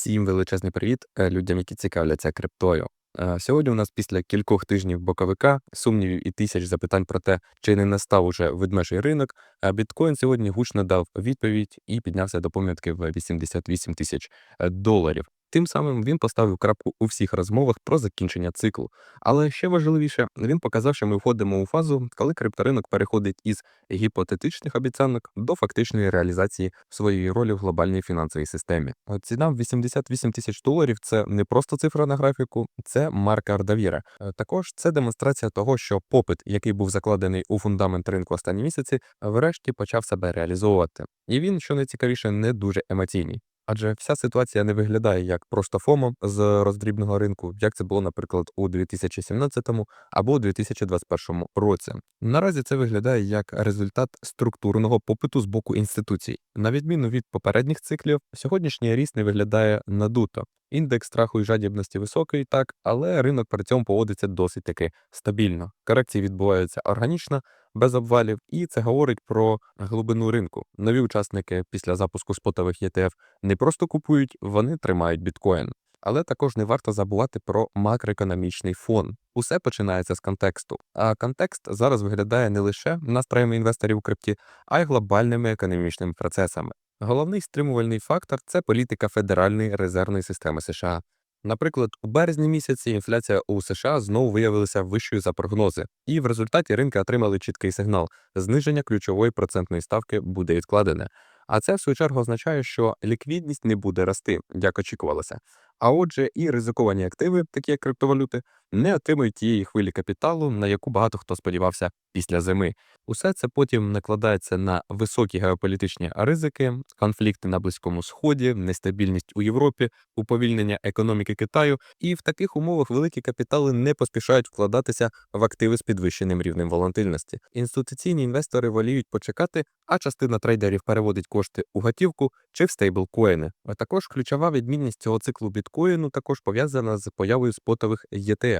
Всім величезний привіт е, людям, які цікавляться криптою. Е, Сьогодні у нас після кількох тижнів боковика, сумнівів і тисяч запитань про те, чи не настав уже ведмежий ринок. е, Біткоін сьогодні гучно дав відповідь і піднявся до пам'ятки в 88 тисяч доларів. Тим самим він поставив крапку у всіх розмовах про закінчення циклу. Але ще важливіше, він показав, що ми входимо у фазу, коли крипторинок переходить із гіпотетичних обіцянок до фактичної реалізації своєї ролі в глобальній фінансовій системі. Ціна в 88 тисяч доларів це не просто цифра на графіку, це маркер довіри. Е, Також це демонстрація того, що попит, який був закладений у фундамент ринку останні місяці, врешті почав себе реалізовувати. І він, що найцікавіше, не дуже емоційний. Адже вся ситуація не виглядає як просто ФОМО з роздрібного ринку, як це було, наприклад, у 2017 або у 2021 році. Наразі це виглядає як результат структурного попиту з боку інституцій. На відміну від попередніх циклів, сьогоднішній ріст не виглядає надуто. Індекс страху і жадібності високий, так, але ринок при цьому поводиться досить таки стабільно. Корекції відбуваються органічно, без обвалів, і це говорить про глибину ринку. Нові учасники після запуску спотових ETF не просто купують, вони тримають біткоін. Але також не варто забувати про макроекономічний фон. Усе починається з контексту. А контекст зараз виглядає не лише настроями інвесторів у крипті, а й глобальними економічними процесами. Головний стримувальний фактор це політика Федеральної резервної системи США. Наприклад, у березні місяці інфляція у США знову виявилася вищою за прогнози, і в результаті ринки отримали чіткий сигнал: зниження ключової процентної ставки буде відкладене. А це в свою чергу означає, що ліквідність не буде рости, як очікувалося. А отже, і ризиковані активи, такі як криптовалюти, не отримують тієї хвилі капіталу, на яку багато хто сподівався після зими. Усе це потім накладається на високі геополітичні ризики, конфлікти на Близькому Сході, нестабільність у Європі, уповільнення економіки Китаю. І в таких умовах великі капітали не поспішають вкладатися в активи з підвищеним рівнем волатильності. Інституційні інвестори воліють почекати, а частина трейдерів переводить кошти у готівку чи в стейблкоїни. А також ключова відмінність цього циклу біткоїну також пов'язана з появою спотових ETF.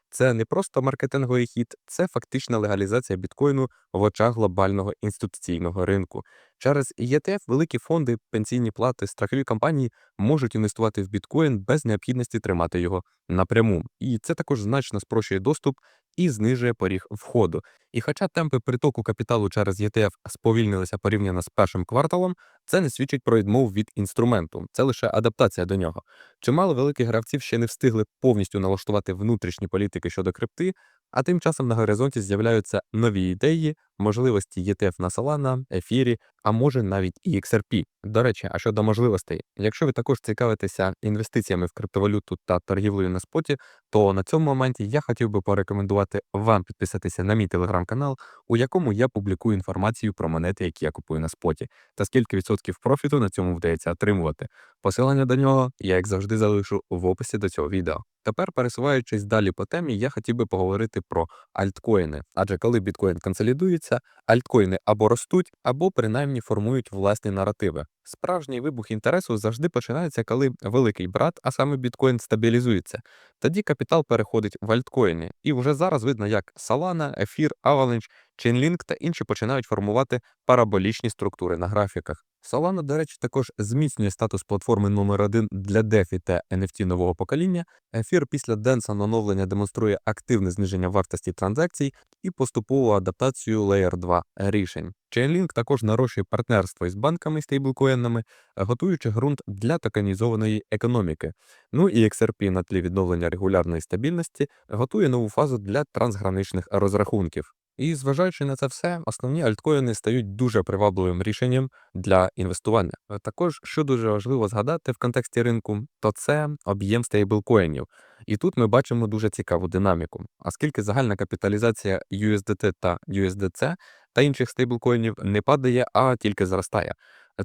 Це не просто маркетинговий хід, це фактична легалізація біткоїну в очах глобального інституційного ринку. Через ETF великі фонди, пенсійні плати, страхові компанії можуть інвестувати в біткоін без необхідності тримати його напряму. І це також значно спрощує доступ і знижує поріг входу. І хоча темпи притоку капіталу через ETF сповільнилися порівняно з першим кварталом, це не свідчить про відмову від інструменту, це лише адаптація до нього. Чимало великих гравців ще не встигли повністю налаштувати внутрішні політики щодо крипти, а тим часом на горизонті з'являються нові ідеї, можливості ETF на Solana, ефірі, а може навіть і XRP. До речі, а щодо можливостей, якщо ви також цікавитеся інвестиціями в криптовалюту та торгівлею на споті, то на цьому моменті я хотів би порекомендувати вам підписатися на мій телеграм-канал, у якому я публікую інформацію про монети, які я купую на споті, та скільки відсотків профіту на цьому вдається отримувати. Посилання до нього я, як завжди, залишу в описі до цього відео. Тепер, пересуваючись далі по темі, я хотів би поговорити про альткоїни. Адже коли біткоін консолідується, альткоїни або ростуть, або принаймні формують власні наративи. Справжній вибух інтересу завжди починається, коли великий брат, а саме біткоін, стабілізується. Тоді капітал переходить в альткоїни. І вже зараз видно, як Solana, Ефір, Avalanche, Chainlink та інші починають формувати параболічні структури на графіках. Solana, до речі, також зміцнює статус платформи номер один для DeFi та NFT нового покоління. Ефір після Денса оновлення демонструє активне зниження вартості транзакцій і поступову адаптацію Layer 2 рішень. Chainlink також нарощує партнерство із банками і стейблкоїнами, готуючи ґрунт для токенізованої економіки. Ну і XRP на тлі відновлення регулярної стабільності готує нову фазу для трансграничних розрахунків. І зважаючи на це все, основні альткоїни стають дуже привабливим рішенням для інвестування. Е, Також, що дуже важливо згадати в контексті ринку, то це об'єм стейблкоїнів. І тут ми бачимо дуже цікаву динаміку, оскільки загальна капіталізація USDT та USDC та інших стейблкоїнів не падає, а тільки зростає.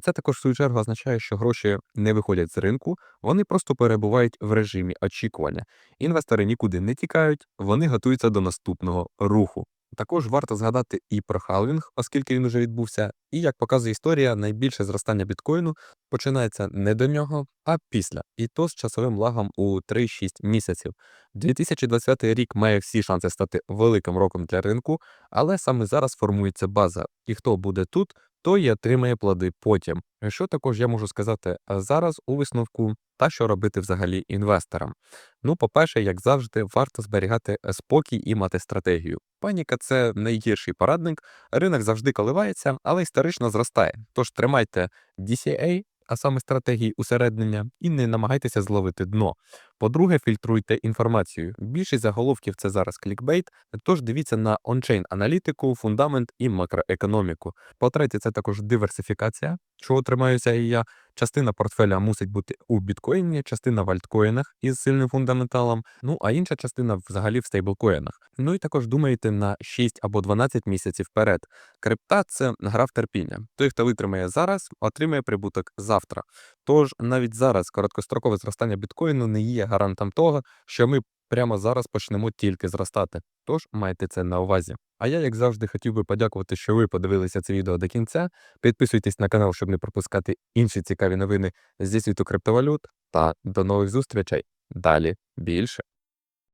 Це також в свою чергу означає, що гроші не виходять з ринку, вони просто перебувають в режимі очікування. Інвестори нікуди не тікають, вони готуються до наступного руху. Також варто згадати і про халвінг, оскільки він уже відбувся, і як показує історія, найбільше зростання біткоїну починається не до нього, а після, і то з часовим лагом у 3-6 місяців. 2020 рік має всі шанси стати великим роком для ринку, але саме зараз формується база. І хто буде тут, то і отримає плоди потім. Що також я можу сказати зараз у висновку, та що робити взагалі інвесторам? Ну, по-перше, як завжди, варто зберігати е, спокій і мати стратегію. Паніка це найгірший порадник. Ринок завжди коливається, але історично зростає. Тож тримайте DCA, а саме стратегії усереднення, і не намагайтеся зловити дно. По-друге, фільтруйте інформацію. Більшість заголовків це зараз клікбейт, тож дивіться на ончейн аналітику, фундамент і макроекономіку. По-третє, це також диверсифікація, чого тримаюся і я. Частина портфеля мусить бути у біткоїні, частина в альткоїнах із сильним фундаменталом, ну а інша частина взагалі в стейблкоїнах. Ну і також думаєте на 6 або 12 місяців вперед. Крипта це гра в терпіння. Той, хто витримає зараз, отримає прибуток завтра. Тож навіть зараз короткострокове зростання біткоїну не є гарантом того, що ми прямо зараз почнемо тільки зростати. Тож майте це на увазі. А я, як завжди, хотів би подякувати, що ви подивилися це відео до кінця. Підписуйтесь на канал, щоб не пропускати інші цікаві новини зі світу криптовалют. Та до нових зустрічей. Далі більше.